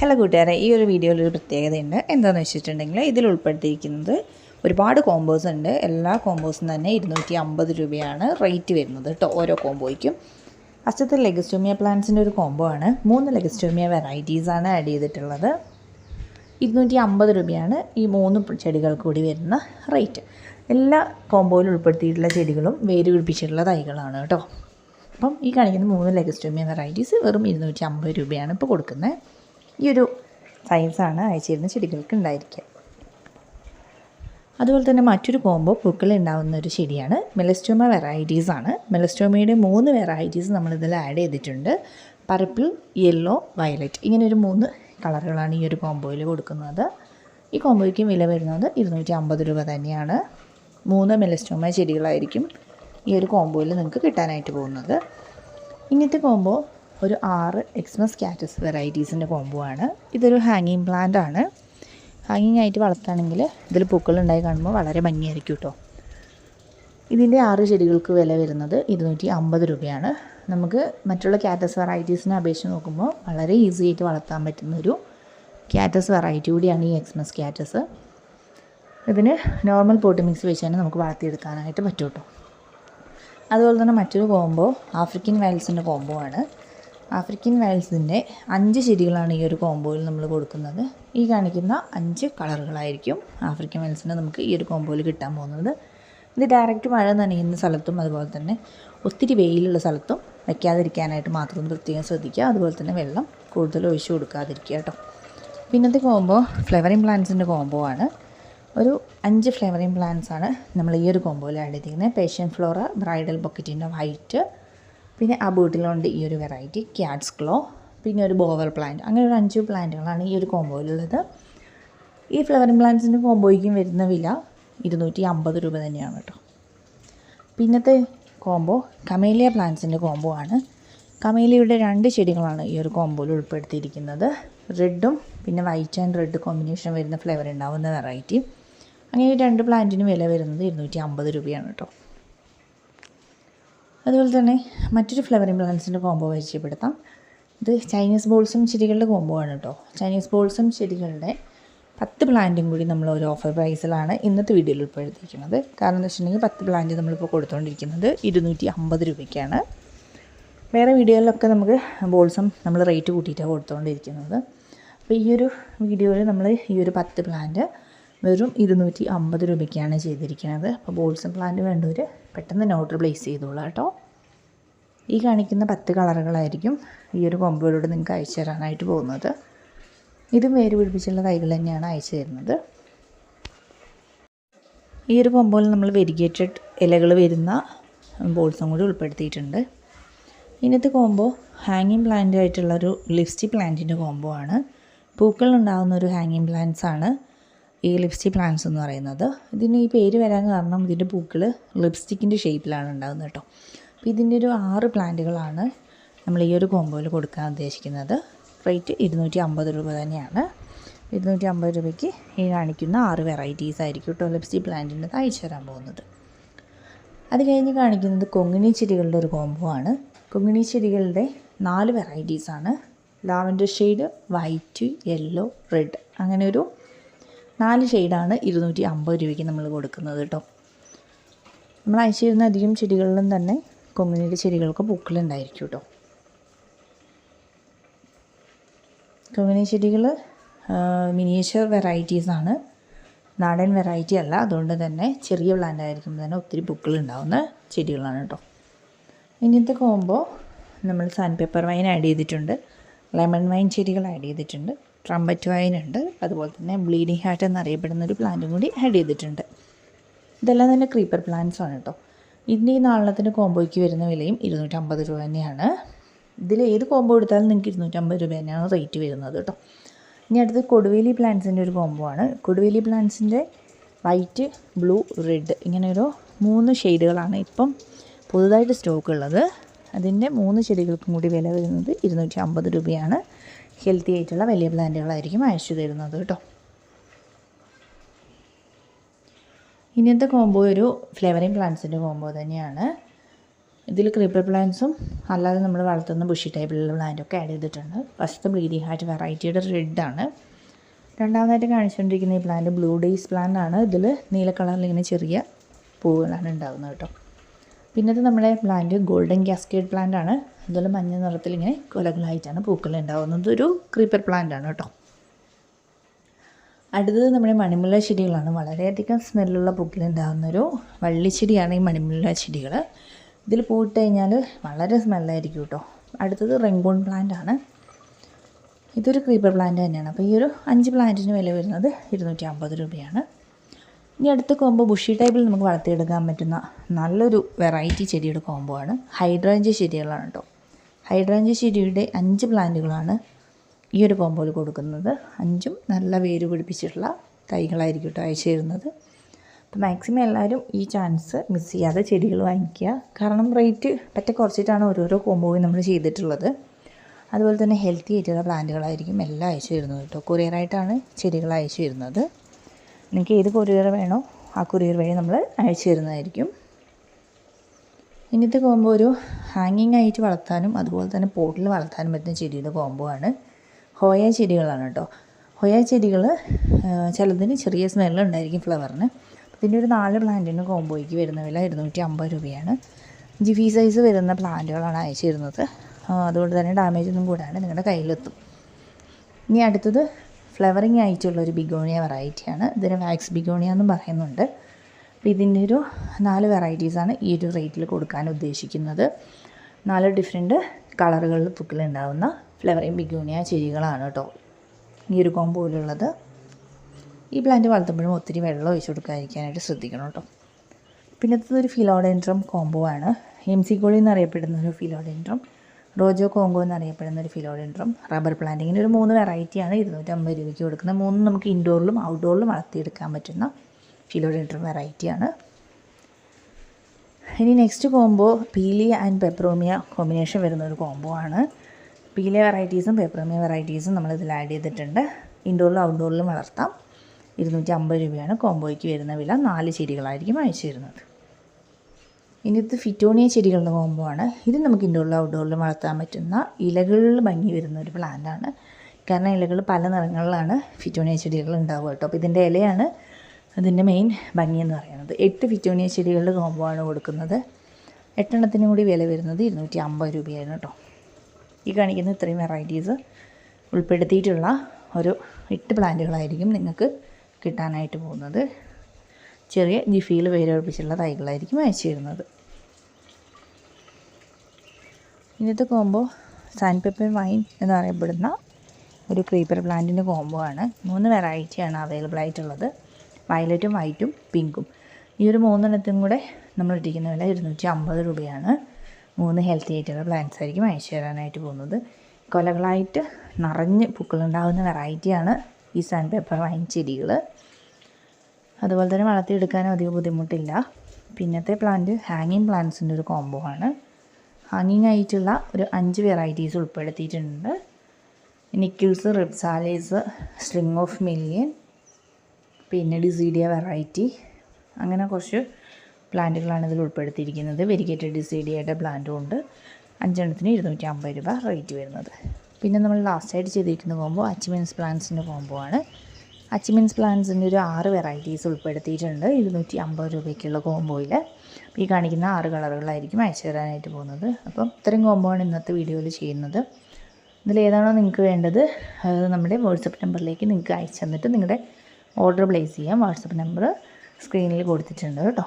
Hello കൂട്ടുകാരെ ഈ ഒരു വീഡിയോയിൽ ഒരു പ്രത്യേകതയുണ്ട്. എന്താണെന്ന് വെച്ചിട്ടുണ്ടെങ്കിൽ ഇതിൽ ഉൾപ്പെടുത്തിയിരിക്കുന്നത് ഒരുപാട് കോമ്പോസ് ഉണ്ട്. എല്ലാ കോമ്പോസും തന്നെ ഇരുന്നൂറ്റി അമ്പത് രൂപയാണ് റേറ്റ് വരുന്നത് കേട്ടോ ഓരോ കോമ്പോയ്ക്കും ഫസ്റ്റത്തെ ലെഗസ്റ്റോമിയ പ്ലാന്റ്സിന്റെ ഒരു കോംബോ ആണ്. മൂന്ന് ലെഗസ്റ്റോമിയ വെറൈറ്റീസാണ് ആഡ് ചെയ്തിട്ടുള്ളത്. ഇരുന്നൂറ്റി അമ്പത് രൂപയാണ് ഈ മൂന്ന് ചെടികൾ കൂടി വരുന്ന റേറ്റ് എല്ലാ കോമ്പോയിലും ഉൾപ്പെടുത്തിയിട്ടുള്ള ചെടികളും വേര് പിടിപ്പിച്ചിട്ടുള്ള തൈകളാണ് കേട്ടോ അപ്പം ഈ കാണിക്കുന്ന മൂന്ന് ലെഗസ്റ്റോമിയ വെറൈറ്റീസ് വെറും ഇരുന്നൂറ്റി അമ്പത് രൂപയാണ് ഇപ്പോൾ കൊടുക്കുന്നത്. ഈ ഒരു സൈസാണ് അയച്ചിരുന്ന ചെടികൾക്ക് ഉണ്ടായിരിക്കുക അതുപോലെ തന്നെ മറ്റൊരു കോംബോ പൂക്കൾ ഉണ്ടാകുന്ന ഒരു ചെടിയാണ് മെലസ്റ്റോമ വെറൈറ്റീസ് ആണ്. മെലസ്റ്റോമയുടെ മൂന്ന് വെറൈറ്റീസ് നമ്മളിതിൽ ആഡ് ചെയ്തിട്ടുണ്ട്. പർപ്പിൾ യെല്ലോ വയലറ്റ് ഇങ്ങനെ ഒരു മൂന്ന് കളറുകളാണ് ഈ ഒരു കോംബോയിൽ കൊടുക്കുന്നത്. ഈ കോംബോയ്ക്ക് വില വരുന്നത് ഇരുന്നൂറ്റി അമ്പത് രൂപ തന്നെയാണ്. മൂന്ന് മെലസ്റ്റോമ ചെടികളായിരിക്കും ഈ ഒരു കോംബോയിൽ നിങ്ങൾക്ക് കിട്ടാനായിട്ട് പോകുന്നത്. ഇങ്ങനത്തെ കോംബോ ഒരു ആറ് എക്സ്മസ് കാറ്റസ് വെറൈറ്റീസിന്റെ കോംബോ ആണ്. ഇതൊരു ഹാങ്ങിങ് പ്ലാന്റ് ആണ്. ഹാങ്ങിങ് ആയിട്ട് വളർത്തുകയാണെങ്കിൽ ഇതിൽ പൂക്കൾ ഉണ്ടായി കാണുമ്പോൾ വളരെ ഭംഗിയായിരിക്കും കേട്ടോ. ഇതിന്റെ ആറ് ചെടികൾക്ക് വില വരുന്നത് ഇരുന്നൂറ്റി അമ്പത് രൂപയാണ്. നമുക്ക് മറ്റുള്ള കാറ്റസ് വെറൈറ്റീസിനെ അപേക്ഷിച്ച് നോക്കുമ്പോൾ വളരെ ഈസി ആയിട്ട് വളർത്താൻ പറ്റുന്ന ഒരു കാറ്റസ് വെറൈറ്റി കൂടിയാണ് ഈ എക്സ്മസ് കാറ്റസ് ഇതിന് നോർമൽ പോട്ട് മിക്സ് വെച്ച് തന്നെ നമുക്ക് വളർത്തിയെടുക്കാനായിട്ട് പറ്റും കേട്ടോ. അതുപോലെ തന്നെ മറ്റൊരു കോംബോ ആഫ്രിക്കൻ വയൽസിന്റെ കോംബോ ആണ്. ആഫ്രിക്കൻ വയൽസിന്റെ അഞ്ച് ചെടികളാണ് ഈ ഒരു കോമ്പോയിൽ നമ്മൾ കൊടുക്കുന്നത്. ഈ കാണിക്കുന്ന അഞ്ച് കളറുകളായിരിക്കും ആഫ്രിക്കൻ വയൽസിന് നമുക്ക് ഈ ഒരു കോമ്പോയിൽ കിട്ടാൻ പോകുന്നത്. ഇത് ഡയറക്റ്റ് മഴ നനയുന്ന സ്ഥലത്തും അതുപോലെ തന്നെ ഒത്തിരി വെയിലുള്ള സ്ഥലത്തും വയ്ക്കാതിരിക്കാനായിട്ട് മാത്രം ഒന്ന് പ്രത്യേകം ശ്രദ്ധിക്കുക. അതുപോലെ തന്നെ വെള്ളം കൂടുതൽ ഒഴിച്ചു കൊടുക്കാതിരിക്കുക കേട്ടോ. പിന്നത്തെ കോമ്പോ ഫ്ലവറിങ് പ്ലാന്റ്സിന്റെ കോമ്പോ ആണ്. ഒരു അഞ്ച് ഫ്ലവറിങ് പ്ലാന്റ്സ് ആണ് നമ്മൾ ഈ ഒരു കോമ്പോയിൽ ആഡ് ചെയ്തിരിക്കുന്നത്. പേഷ്യൻ ഫ്ലോറ ബ്രൈഡൽ ബൊക്കറ്റിന്റെ വൈറ്റ് പിന്നെ ആ ബോട്ടിലുണ്ട് ഈ ഒരു വെറൈറ്റി ക്യാറ്റ്സ് ക്ലോ പിന്നെ ഒരു ബോവർ പ്ലാന്റ് അങ്ങനെ ഒരു അഞ്ച് പ്ലാന്റുകളാണ് ഈ ഒരു കോമ്പോയിലുള്ളത് ഈ ഫ്ലവറിങ് പ്ലാന്റ്സിന്റെ കോമ്പോയ്ക്കും വരുന്ന വില ഇരുന്നൂറ്റി അമ്പത് രൂപ തന്നെയാണ് കേട്ടോ പിന്നത്തെ കോംബോ കമേലിയ പ്ലാന്റ്സിന്റെ കോംബോ ആണ്. കമേലിയുടെ രണ്ട് ചെടികളാണ് ഈ ഒരു കോംബോയിൽ ഉൾപ്പെടുത്തിയിരിക്കുന്നത്. റെഡും പിന്നെ വൈറ്റ് ആൻഡ് റെഡ് കോമ്പിനേഷൻ വരുന്ന ഫ്ലേവർ ഉണ്ടാവുന്ന വെറൈറ്റി അങ്ങനെ രണ്ട് പ്ലാന്റിന് വില വരുന്നത് ഇരുന്നൂറ്റി അമ്പത് രൂപയാണ് കേട്ടോ അതുപോലെ തന്നെ മറ്റൊരു ഫ്ലവറിംഗ് പ്ലാന്റ്സിന്റെ കോംബോ പരിചയപ്പെടുത്താം. ഇത് ചൈനീസ് ബോൾസും ചെടികളുടെ കോംബോ ആണ് കേട്ടോ ചൈനീസ് ബോൾസും ചെടികളുടെ പത്ത് പ്ലാന്റും കൂടി നമ്മൾ ഒരു ഓഫർ പ്രൈസിലാണ് ഇന്നത്തെ വീഡിയോയിൽ ഉൾപ്പെടുത്തിയിരിക്കുന്നത്. കാരണം എന്ന് വെച്ചിട്ടുണ്ടെങ്കിൽ പത്ത് പ്ലാന്റ് നമ്മളിപ്പോൾ കൊടുത്തുകൊണ്ടിരിക്കുന്നത് ഇരുന്നൂറ്റി അമ്പത് രൂപയ്ക്കാണ്. വേറെ വീഡിയോയിലൊക്കെ നമുക്ക് ബോൾസും നമ്മൾ റേറ്റ് കൂട്ടിയിട്ടാണ് കൊടുത്തുകൊണ്ടിരിക്കുന്നത് അപ്പോൾ ഈ ഒരു വീഡിയോയിൽ നമ്മൾ ഈ ഒരു പത്ത് പ്ലാന്റ് വെറും ഇരുന്നൂറ്റി അമ്പത് രൂപയ്ക്കാണ് ചെയ്തിരിക്കുന്നത്. അപ്പോൾ ബോൾസും പ്ലാന്റ് വേണ്ടവർ പെട്ടെന്ന് ഓർഡർ പ്ലേസ് ചെയ്തോളാം കേട്ടോ. ഈ കാണിക്കുന്ന പത്ത് കളറുകളായിരിക്കും ഈ ഒരു കൊമ്പുകളോട് നിങ്ങൾക്ക് അയച്ചു തരാനായിട്ട് പോകുന്നത്. ഇതും വേര് പിടിപ്പിച്ചുള്ള തൈകൾ തന്നെയാണ് അയച്ചു തരുന്നത്. ഈ ഒരു കൊമ്പോയിൽ നമ്മൾ വെരിഗേറ്റഡ് ഇലകൾ വരുന്ന ബോൾസും കൂടി ഉൾപ്പെടുത്തിയിട്ടുണ്ട്. ഇന്നത്തെ കോമ്പോ ഹാങ്ങിങ് പ്ലാന്റ് ആയിട്ടുള്ളൊരു ലിപ്സ്റ്റിക് പ്ലാന്റിന്റെ കോമ്പോ ആണ്. പൂക്കൾ ഉണ്ടാകുന്ന ഒരു ഹാങ്ങിങ് പ്ലാന്റ്സ് ആണ്. ഈ ലിപ്സ്റ്റിക് പ്ലാന്റ്സ് എന്ന് പറയുന്നത്. ഇതിന് ഈ പേര് വരാൻ കാരണം ഇതിന്റെ പൂക്കൾ ലിപ്സ്റ്റിക്കിന്റെ ഷേപ്പിലാണ് ഉണ്ടാകുന്നത് കേട്ടോ അപ്പോൾ ഇതിന്റെ ഒരു ആറ് പ്ലാന്റുകളാണ് നമ്മൾ ഈ ഒരു കോമ്പോയിൽ കൊടുക്കാൻ ഉദ്ദേശിക്കുന്നത്. റേറ്റ് ഇരുന്നൂറ്റി അമ്പത് രൂപ തന്നെയാണ്. ഇരുന്നൂറ്റി അമ്പത് രൂപയ്ക്ക് ഈ കാണിക്കുന്ന ആറ് വെറൈറ്റീസ് ആയിരിക്കും കേട്ടോ ലിപ്സ്റ്റിക് പ്ലാന്റിന്റെ അയച്ചു തരാൻ പോകുന്നത്. അത് കഴിഞ്ഞ് കാണിക്കുന്നത് കൊങ്ങിണി ചെടികളുടെ ഒരു കോംബോ ആണ്. കൊങ്ങിണി ചെടികളുടെ നാല് വെറൈറ്റീസാണ് lavender shade white yellow red അങ്ങനെ ഒരു നാല് ഷെയ്ഡാണ് ഇരുന്നൂറ്റി അമ്പത് രൂപയ്ക്ക് നമ്മൾ കൊടുക്കുന്നത് കേട്ടോ. നമ്മൾ അയച്ചിരുന്ന അധികം ചെടികളിലും തന്നെ കൊങ്ങിണിയുടെ ചെടികൾക്ക് പൂക്കളുണ്ടായിരിക്കും കേട്ടോ. കൊങ്ങിനി ചെടികൾ മിനിയേച്ചർ വെറൈറ്റീസാണ് നാടൻ വെറൈറ്റി അല്ല അതുകൊണ്ട് തന്നെ ചെറിയ പ്ലാന്റ് ആയിരിക്കുമ്പോൾ തന്നെ ഒത്തിരി പൂക്കളുണ്ടാവുന്ന ചെടികളാണ് കേട്ടോ. ഇങ്ങനത്തെ കോമ്പോ നമ്മൾ സാൻഡ് പേപ്പർ വൈൻ ആഡ് ചെയ്തിട്ടുണ്ട്. ലെമൺ വൈൻ ചെടികൾ ആഡ് ചെയ്തിട്ടുണ്ട്. ട്രംബറ്റ് ഉണ്ട് അതുപോലെ തന്നെ ബ്ലീഡിങ് ഹാർട്ട് എന്നറിയപ്പെടുന്ന ഒരു പ്ലാന്റും കൂടി ആഡ് ചെയ്തിട്ടുണ്ട്. ഇതെല്ലാം തന്നെ ക്രീപ്പർ പ്ലാന്റ്സ് ആണ് കേട്ടോ ഇതിന്റെ ഈ നാളത്തിന്റെ കോമ്പോയ്ക്ക് വരുന്ന വിലയും ഇരുന്നൂറ്റമ്പത് രൂപ തന്നെയാണ്. ഇതിൽ ഏത് കോമ്പോ എടുത്താലും നിങ്ങൾക്ക് ഇരുന്നൂറ്റമ്പത് രൂപ തന്നെയാണ് റേറ്റ് വരുന്നത് കേട്ടോ ഇനി അടുത്ത് കൊടുവേലി പ്ലാന്റ്സിന്റെ ഒരു കോംബോ ആണ്. കൊടുവേലി പ്ലാന്റ്സിന്റെ വൈറ്റ് ബ്ലൂ റെഡ് ഇങ്ങനെ ഒരു മൂന്ന് ഷെയ്ഡുകളാണ് ഇപ്പം പുതുതായിട്ട് സ്റ്റോക്ക് ഉള്ളത്. അതിന്റെ മൂന്ന് ചെടികൾക്കും കൂടി വില വരുന്നത് ഇരുന്നൂറ്റി അമ്പത് രൂപയാണ്. ഹെൽത്തി ആയിട്ടുള്ള വലിയ പ്ലാന്റുകളായിരിക്കും അയച്ചു തരുന്നത് കേട്ടോ. ഇന്നത്തെ കോംബോ ഒരു ഫ്ലേവറിങ് പ്ലാന്റ്സിന്റെ കോംബോ തന്നെയാണ്. ഇതിൽ ക്രീപ്പർ പ്ലാന്റ്സും അല്ലാതെ നമ്മൾ വളർത്തുന്ന ബുഷി ടൈപ്പിലുള്ള പ്ലാന്റൊക്കെ ആഡ് ചെയ്തിട്ടുണ്ട്. ഫസ്റ്റ് ബ്രീഡിംഗ് ഹാർട്ട് വെറൈറ്റിയുടെ റെഡാണ് രണ്ടാമതായിട്ട് കാണിച്ചുകൊണ്ടിരിക്കുന്ന ഈ പ്ലാന്റ് ബ്ലൂ ഡേയ്സ് പ്ലാന്റ് ആണ്. ഇതിൽ നീല കളറിൽ ഇങ്ങനെ ചെറിയ പൂവുകളാണ് ഉണ്ടാകുന്നത് കേട്ടോ. പിന്നത്തെ നമ്മുടെ പ്ലാന്റ് ഗോൾഡൻ ഗ്യാസ്കേഡ് പ്ലാന്റ് ആണ്. അതുപോലെ മഞ്ഞ നിറത്തിൽ ഇങ്ങനെ കൊലകളായിട്ടാണ് പൂക്കൾ ഉണ്ടാകുന്നത് ഒരു ക്രീപ്പർ പ്ലാന്റ് ആണ് കേട്ടോ. അടുത്തത് നമ്മുടെ മണിമുല്ല ചെടികളാണ്. വളരെയധികം സ്മെല്ലുള്ള പൂക്കളുണ്ടാകുന്നൊരു വള്ളിച്ചെടിയാണ് ഈ മണിമുല്ല ചെടികൾ ഇതിൽ പൂട്ട് കഴിഞ്ഞാൽ വളരെ സ്മെല്ലായിരിക്കും കേട്ടോ. അടുത്തത് റെങ്കോൺ പ്ലാന്റ് ആണ്. ഇതൊരു ക്രീപ്പർ പ്ലാന്റ് തന്നെയാണ്. അപ്പോൾ ഈ ഒരു അഞ്ച് പ്ലാന്റിന് വില വരുന്നത് ഇരുന്നൂറ്റി അമ്പത് രൂപയാണ്. ഇനി അടുത്ത കോമ്പോ ബുഷി ടൈപ്പിൽ നമുക്ക് വളർത്തിയെടുക്കാൻ പറ്റുന്ന നല്ലൊരു വെറൈറ്റി ചെടിയുടെ കോമ്പോ ആണ് ഹൈഡ്രാഞ്ച് ചെടികളാണ് കേട്ടോ. ഹൈഡ്രാഞ്ച് ചെടിയുടെ അഞ്ച് പ്ലാന്റുകളാണ് ഈ ഒരു കോമ്പോയിൽ കൊടുക്കുന്നത്. അഞ്ചും നല്ല വേര് പിടിപ്പിച്ചിട്ടുള്ള തൈകളായിരിക്കും കേട്ടോ അയച്ചു തരുന്നത്. അപ്പോൾ മാക്സിമം എല്ലാവരും ഈ ചാൻസ് മിസ് ചെയ്യാതെ ചെടികൾ വാങ്ങിക്കുക. കാരണം റേറ്റ് പറ്റ കുറച്ചിട്ടാണ് ഓരോരോ കോമ്പോയും നമ്മൾ ചെയ്തിട്ടുള്ളത്. അതുപോലെ തന്നെ ഹെൽത്തി ആയിട്ടുള്ള പ്ലാന്റുകളായിരിക്കും എല്ലാം അയച്ചു തരുന്നത് കേട്ടോ. കൊറിയറായിട്ടാണ് ചെടികൾ അയച്ചു തരുന്നത്. നിങ്ങൾക്ക് ഏത് കൊറിയർ വേണോ ആ കൊറിയർ വഴി നമ്മൾ അയച്ചു തരുന്നതായിരിക്കും. ഇന്നത്തെ കോമ്പോ ഒരു ഹാങ്ങിങ് ആയിട്ട് വളർത്താനും അതുപോലെ തന്നെ പോട്ടിൽ വളർത്താനും പറ്റുന്ന ചെടിയുടെ കോമ്പോ ആണ്. ഹോയ ചെടികളാണ് കേട്ടോ. ഹോയ ചെടികൾ ചിലതിന് ചെറിയ സ്മെല്ലുണ്ടായിരിക്കും ഫ്ലവറിന് ഇതിന്റെ ഒരു നാല് പ്ലാന്റിന് കോമ്പോയ്ക്ക് വരുന്ന വില ഇരുന്നൂറ്റി അമ്പത് രൂപയാണ്. ജിഫി സൈസ് വരുന്ന പ്ലാന്റുകളാണ് അയച്ചു തരുന്നത്. അതുകൊണ്ട് തന്നെ ഡാമേജ് ഒന്നും കൂടാണ്ട് നിങ്ങളുടെ കയ്യിലെത്തും. ഇനി അടുത്തത് ഫ്ലവറിങ് ആയിട്ടുള്ള ഒരു ബിഗോണിയ വെറൈറ്റിയാണ്. ഇതിന് വാക്സ് ബിഗോണിയ എന്നും പറയുന്നുണ്ട്. അപ്പോൾ ഇതിന്റെ ഒരു നാല് വെറൈറ്റീസാണ് ഈ ഒരു റേറ്റിൽ കൊടുക്കാൻ ഉദ്ദേശിക്കുന്നത്. നാല് ഡിഫറെന്റ് കളറുകളിൽ പൂക്കളുണ്ടാവുന്ന ഫ്ലവറിങ് ബിഗോണിയ ചെടികളാണ് കേട്ടോ ഈ ഒരു കോമ്പോയിലുള്ളത് ഈ പ്ലാന്റ് വളർത്തുമ്പോഴും ഒത്തിരി വെള്ളം ഒഴിച്ചു കൊടുക്കാതിരിക്കാനായിട്ട് ശ്രദ്ധിക്കണം കേട്ടോ. പിന്നത്തത് ഒരു ഫിലോഡെൻഡ്രം കോംബോ ആണ്. എം സി കോളി എന്നറിയപ്പെടുന്ന ഒരു ഫിലോഡെൻഡ്രം റോജോ കോങ്കോ എന്നറിയപ്പെടുന്ന ഒരു ഫിലോഡെൻഡ്രം. റബ്ബർ പ്ലാന്റിങ്ങിന് ഒരു മൂന്ന് വെറൈറ്റിയാണ് ഇരുന്നൂറ്റമ്പത് രൂപയ്ക്ക് കൊടുക്കുന്നത് മൂന്ന് നമുക്ക് ഇൻഡോറിലും ഔട്ട്ഡോറിലും വളർത്തിയെടുക്കാൻ പറ്റുന്ന ഫിലോഡെൻഡ്രം വെറൈറ്റിയാണ് ഇനി next combo pilea and peperomia combination വരുന്ന ഒരു കോംബോ ആണ്. പീലിയ വെറൈറ്റീസും പെപ്രോമിയ വെറൈറ്റീസും നമ്മൾ ഇതിൽ ആഡ് ചെയ്തിട്ടുണ്ട്. ഇൻഡോറിലും ഔട്ട്ഡോറിലും വളർത്താം. ഇരുന്നൂറ്റി അമ്പത് രൂപയാണ് കോംബോയ്ക്ക് വരുന്ന വില. നാല് ചെടികളായിരിക്കും അയച്ചു തരുന്നത് ഇനി ഇത് ഫിറ്റോണിയ ചെടികളുടെ കോംബോ ആണ് ഇത് നമുക്ക് ഇൻഡോറിലും ഔട്ട്ഡോറിലും വളർത്താൻ പറ്റുന്ന ഇലകളിൽ ഭംഗി വരുന്ന ഒരു പ്ലാന്റ് ആണ്. കാരണം ഇലകൾ പല നിറങ്ങളിലാണ് ഫിറ്റോണിയ ചെടികൾ ഉണ്ടാവുക കേട്ടോ. അപ്പോൾ ഇതിന്റെ ഇലയാണ് അതിന്റെ മെയിൻ ഭംഗി എന്ന് പറയുന്നത്. എട്ട് ഫിറ്റോണിയ ചെടികളുടെ കോംബോ ആണ് കൊടുക്കുന്നത്. എട്ടെണ്ണത്തിന് കൂടി വില വരുന്നത് ഇരുന്നൂറ്റി അമ്പത് രൂപയാണ് കേട്ടോ. ഈ കാണിക്കുന്ന ഇത്രയും വെറൈറ്റീസ് ഉൾപ്പെടുത്തിയിട്ടുള്ള ഒരു എട്ട് പ്ലാന്റുകളായിരിക്കും നിങ്ങൾക്ക് കിട്ടാനായിട്ട് പോകുന്നത്. ചെറിയ ജിഫിയിൽ വേരുറപ്പിച്ചുള്ള തൈകളായിരിക്കും അയച്ചു തരുന്നത്. ഇന്നത്തെ കോംബോ സാൻഡ് പേപ്പർ വൈൻ എന്ന് എന്നറിയപ്പെടുന്ന ഒരു ക്രീപ്പർ പ്ലാന്റിന്റെ കോംബോ ആണ്. മൂന്ന് വെറൈറ്റിയാണ് അവൈലബിൾ ആയിട്ടുള്ളത്. വയലറ്റും വൈറ്റും പിങ്കും ഈ ഒരു മൂന്നെണ്ണത്തും കൂടെ നമ്മൾ ഇട്ടിരിക്കുന്ന വില ഇരുന്നൂറ്റി അമ്പത് രൂപയാണ്. മൂന്ന് ഹെൽത്തി ആയിട്ടുള്ള പ്ലാന്റ്സ് ആയിരിക്കും അയച്ചു തരാനായിട്ട് പോകുന്നത്. കൊലകളായിട്ട് നിറഞ്ഞ് പൂക്കളുണ്ടാകുന്ന വെറൈറ്റിയാണ് ഈ സാൻഡ് പേപ്പർ വൈൻ ചെടികൾ അതുപോലെ തന്നെ വളർത്തിയെടുക്കാനും അധികം ബുദ്ധിമുട്ടില്ല. പിന്നത്തെ പ്ലാന്റ് ഹാങ്ങിങ് പ്ലാന്റ്സിന്റെ ഒരു കോംബോ ആണ്. ഹാങ്ങിങ് ആയിട്ടുള്ള ഒരു അഞ്ച് വെറൈറ്റീസ് ഉൾപ്പെടുത്തിയിട്ടുണ്ട്. Nickels rhipsalis string of million പിന്നെ ഡിസീഡിയ വെറൈറ്റി അങ്ങനെ കുറച്ച് പ്ലാന്റുകളാണ് ഇതിൽ ഉൾപ്പെടുത്തിയിരിക്കുന്നത്. വെരിഗേറ്റഡ് ഡിസീഡിയയുടെ പ്ലാന്റും ഉണ്ട്. അഞ്ചെണ്ണത്തിന് ഇരുന്നൂറ്റി അമ്പത് രൂപ റേറ്റ് വരുന്നത്. പിന്നെ നമ്മൾ ലാസ്റ്റായിട്ട് ചെയ്തിരിക്കുന്ന കോമ്പോ അച്ചിമെൻസ് പ്ലാന്റ്സിന്റെ കോമ്പോ ആണ്. അച്ചിമെൻസ് പ്ലാന്റ്സിന്റെ ഒരു ആറ് വെറൈറ്റീസ് ഉൾപ്പെടുത്തിയിട്ടുണ്ട്. ഇരുന്നൂറ്റി അമ്പത് രൂപയ്ക്കുള്ള കോമ്പോയിൽ ഈ കാണിക്കുന്ന ആറ് കളറുകളായിരിക്കും അയച്ചു തരാനായിട്ട് പോകുന്നത്. അപ്പം ഇത്രയും കോംബോ ആണ് ഇന്നത്തെ വീഡിയോയിൽ ചെയ്യുന്നത്. ഇതിലേതാണോ നിങ്ങൾക്ക് വേണ്ടത് അത് നമ്മുടെ വാട്സപ്പ് നമ്പറിലേക്ക് നിങ്ങൾക്ക് അയച്ചു തന്നിട്ട് നിങ്ങളുടെ ഓർഡർ പ്ലേസ് ചെയ്യാം. വാട്സപ്പ് നമ്പർ സ്ക്രീനിൽ കൊടുത്തിട്ടുണ്ട് കേട്ടോ.